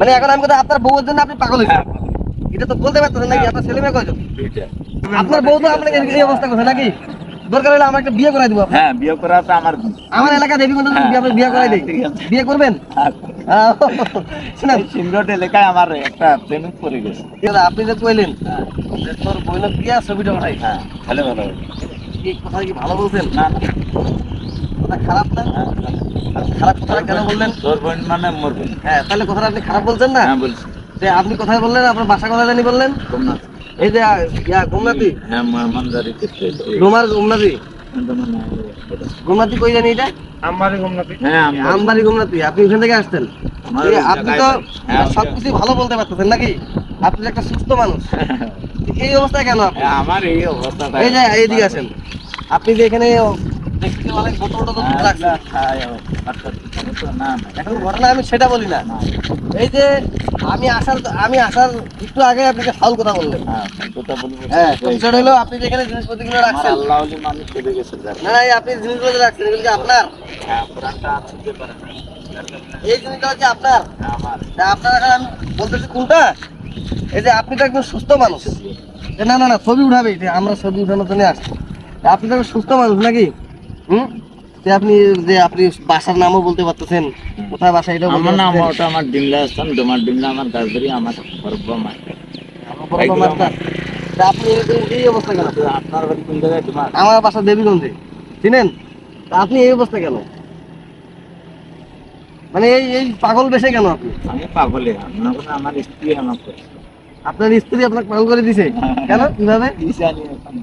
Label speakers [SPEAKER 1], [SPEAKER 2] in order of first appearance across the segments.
[SPEAKER 1] মানে এখন আমি কথা আপনার বউয়ের জন্য আপনি পাগল হয়েছেন।
[SPEAKER 2] হ্যাঁ,
[SPEAKER 1] এটা তো বলতে পারতেছেন নাকি? আপনার ছেলে মেয়ে কয়জন। আপনার বউ তো আপনাকে এই অবস্থা করছে নাকি? দরকার হলে আমার একটা বিয়ে করাই দিব।
[SPEAKER 2] হ্যাঁ বিয়ে করা তো আমার
[SPEAKER 1] আমার এলাকা দেবী
[SPEAKER 2] হ্যাঁ,
[SPEAKER 1] বিয়ে বিয়ে করাই দেই। বিয়ে করবেন? আহ, শুনেন।
[SPEAKER 2] এলাকায় আমার একটা পড়ে গেছে।
[SPEAKER 1] আপনি যে কইলেন
[SPEAKER 2] হ্যাঁ,
[SPEAKER 1] যে তোর বইনের বিয়া ছবিটা ওঠাই
[SPEAKER 2] হ্যাঁ ভালো ভালো।
[SPEAKER 1] কি কথা কি ভালো বলছেন?
[SPEAKER 2] না,
[SPEAKER 1] কথা খারাপ না?
[SPEAKER 2] হ্যাঁ,
[SPEAKER 1] খারাপ কথাটা কেন বললেন?
[SPEAKER 2] তোর মানে
[SPEAKER 1] হ্যাঁ তাহলে কথাটা আপনি খারাপ বলছেন না?
[SPEAKER 2] হ্যাঁ বলছি।
[SPEAKER 1] যে আপনি কোথায় বললেন আপনার বাসা কোথায় জানি বললেন? এই যে ইয়া গোমনাথি?
[SPEAKER 2] হ্যাঁ করতে
[SPEAKER 1] গোমনাথি? গোমনাথি কই জানি এটা?
[SPEAKER 2] হ্যাঁ
[SPEAKER 1] আমবাড়ি। গোমনাথি আপনি ওখান থেকে
[SPEAKER 2] আমার
[SPEAKER 1] আপনি তো
[SPEAKER 2] হ্যাঁ,
[SPEAKER 1] সবকিছু ভালো বলতে পারতেছেন নাকি? আপনি একটা সুস্থ মানুষ। এই অবস্থায় কেন
[SPEAKER 2] হ্যাঁ, আমার এই অবস্থাটা
[SPEAKER 1] এই যে এইদিকে আসেন। আপনি যে এখানে সেটা বলি না এই যে আমি আমি আসার একটু আগে আপনি আপনি আপনার এই জিনিসটা হচ্ছে আপনার। আপনার আমি বলতেছি কোনটা এই যে আপনি তো একজন সুস্থ মানুষ না না না ছবি উঠাবে আমরা ছবি উঠানোর জন্য আসছি আপনি তো সুস্থ মানুষ নাকি হুম? আপনি যে আপনি বাসার নামও বলতে পারতেছেন কোথায় বাসা বলতে
[SPEAKER 2] আমার নাম ওটা আমার ডিমলা স্থান তোমার ডিমলা আমার গাছবাড়ি আমার আমার
[SPEAKER 1] আমার। মাস্টার। আপনি এই- অবস্থা কেন?
[SPEAKER 2] আপনার বাড়ি কোন জায়গায়
[SPEAKER 1] আমার বাসা দেবীগঞ্জে। চিনেন? তা আপনি এই অবস্থা কেন? মানে এই এই পাগল বেশে কেন আপনি?
[SPEAKER 2] আমি পাগলে আমার স্ত্রী আমাকে
[SPEAKER 1] আপনার স্ত্রী আপনাকে পাগল করে দিছে? কেন? কীভাবে?
[SPEAKER 2] এখন।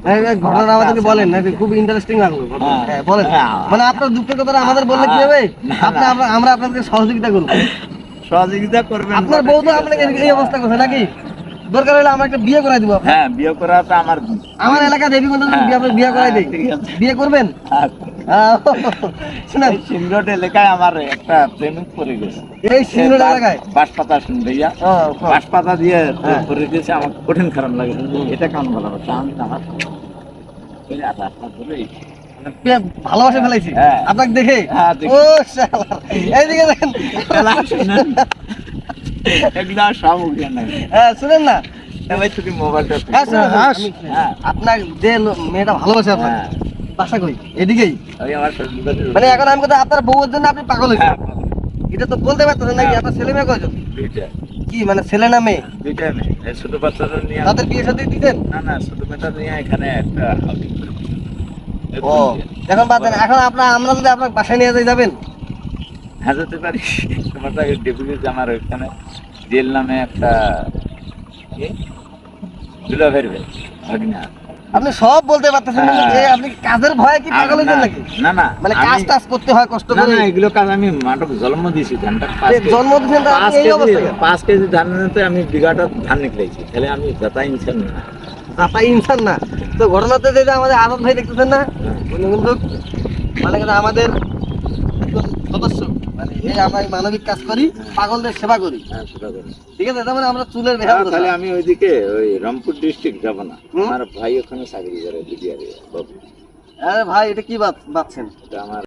[SPEAKER 1] এই ঘটনা আমাদেরকে বলেন খুব ইন্টারেস্টিং লাগল
[SPEAKER 2] হ্যাঁ।
[SPEAKER 1] হ্যাঁ বলেন।
[SPEAKER 2] হ্যাঁ।
[SPEAKER 1] মানে আপনার দুঃখের কথাটা আমাদের বললে কি হবে আপনি আমরা আপনাদের সহযোগিতা করব।
[SPEAKER 2] সহযোগিতা করবেন
[SPEAKER 1] আপনার বউ তো আপনাকে এই- অবস্থা করছে নাকি? দরকার হলে আমরা একটা বিয়ে করাই দিব
[SPEAKER 2] হ্যাঁ বিয়ে করা তো আমার
[SPEAKER 1] আমার এলাকা দেবী
[SPEAKER 2] হ্যাঁ।
[SPEAKER 1] বিয়ে করাই দেই।
[SPEAKER 2] হ্যাঁ।
[SPEAKER 1] বিয়ে করবেন? আহ, শুনেন
[SPEAKER 2] এলাকায় আমার একটা প্রেমিক পড়ে গেছে।
[SPEAKER 1] এই সিংহ এলাকায়?
[SPEAKER 2] বাঁশপাতা শুন ভাইয়া
[SPEAKER 1] ও, ও।
[SPEAKER 2] বাঁশপাতা দিয়ে
[SPEAKER 1] হ্যাঁ।
[SPEAKER 2] আমার কঠিন খারাপ লাগে। এটা কেমন ভালোবাসা আমি আমার। রাস্তা ধরে।
[SPEAKER 1] ভালোবাসে ফেলাইছি।
[SPEAKER 2] হ্যাঁ।
[SPEAKER 1] আপনাকে দেখে?
[SPEAKER 2] হ্যাঁ,
[SPEAKER 1] ও এইদিকে দেখেন।
[SPEAKER 2] নাই।
[SPEAKER 1] হ্যাঁ শুনেন না?
[SPEAKER 2] ভাই তুমি মোবাইলটা
[SPEAKER 1] হ্যাঁ। আপনার যে মেয়েটা ভালোবাসে আপনার। বাসা কই এদিকেই। মানে এখন আমি কথা আপনার বউয়ের জন্য আপনি পাগল হয়েছেন।
[SPEAKER 2] হ্যাঁ,
[SPEAKER 1] এটা তো বলতে পারতেছেন নাকি?
[SPEAKER 2] হ্যাঁ।
[SPEAKER 1] আপনার ছেলে মেয়ে কয়জন? কি মানে ছেলে না মেয়ে?
[SPEAKER 2] দুইটা মেয়ে। ছোট বাচ্চাটা নিয়ে
[SPEAKER 1] তাদের বিয়ে সাথে দিতেন?
[SPEAKER 2] না না ছোট মেয়েটা নিয়ে এখানে একটা
[SPEAKER 1] ও এখন বাদ দেন এখন আপনার আমরা যদি আপনার বাসায় নিয়ে যাই যাবেন?
[SPEAKER 2] হ্যাঁ যেতে পারি। তোমার তো ডেপুটি আমার ওইখানে জেল নামে একটা দুলা ফেরবে ভাগনা
[SPEAKER 1] আপনি সব বলতে পারতেছেন না। যে আপনি কাজের ভয়ে কি পাগল হয়েছেন নাকি
[SPEAKER 2] না না
[SPEAKER 1] মানে কাজ টাজ করতে হয় কষ্ট করে
[SPEAKER 2] না এগুলো কাজ আমি মাঠক জন্ম দিয়েছি ধানটা পাঁচ কেজি-
[SPEAKER 1] জন্ম দিয়েছেন এই অবস্থায়
[SPEAKER 2] পাঁচ কেজি ধান নিতে আমি বিঘাটা ধান নিকলেছি তাহলে আমি যাতা ইনসান না
[SPEAKER 1] আপনার ইনসান না তো ঘটনাতে যেটা আমাদের আদত ভাই দেখতেছেন না
[SPEAKER 2] হ্যাঁ।
[SPEAKER 1] কিন্তু মানে কিন্তু আমাদের এই আমরা মানবিক কাজ করি পাগলদের সেবা করি।
[SPEAKER 2] হ্যাঁ,
[SPEAKER 1] ঠিক আছে? তার মানে আমরা চুলের মেহা
[SPEAKER 2] তাহলে আমি ওইদিকে ওই রংপুর ডিস্ট্রিক্ট যাব না? আমার ভাই ওখানে চাকরি করে বিডিআর বাবু।
[SPEAKER 1] আরে ভাই এটা কি বাচ্ছেন
[SPEAKER 2] আমার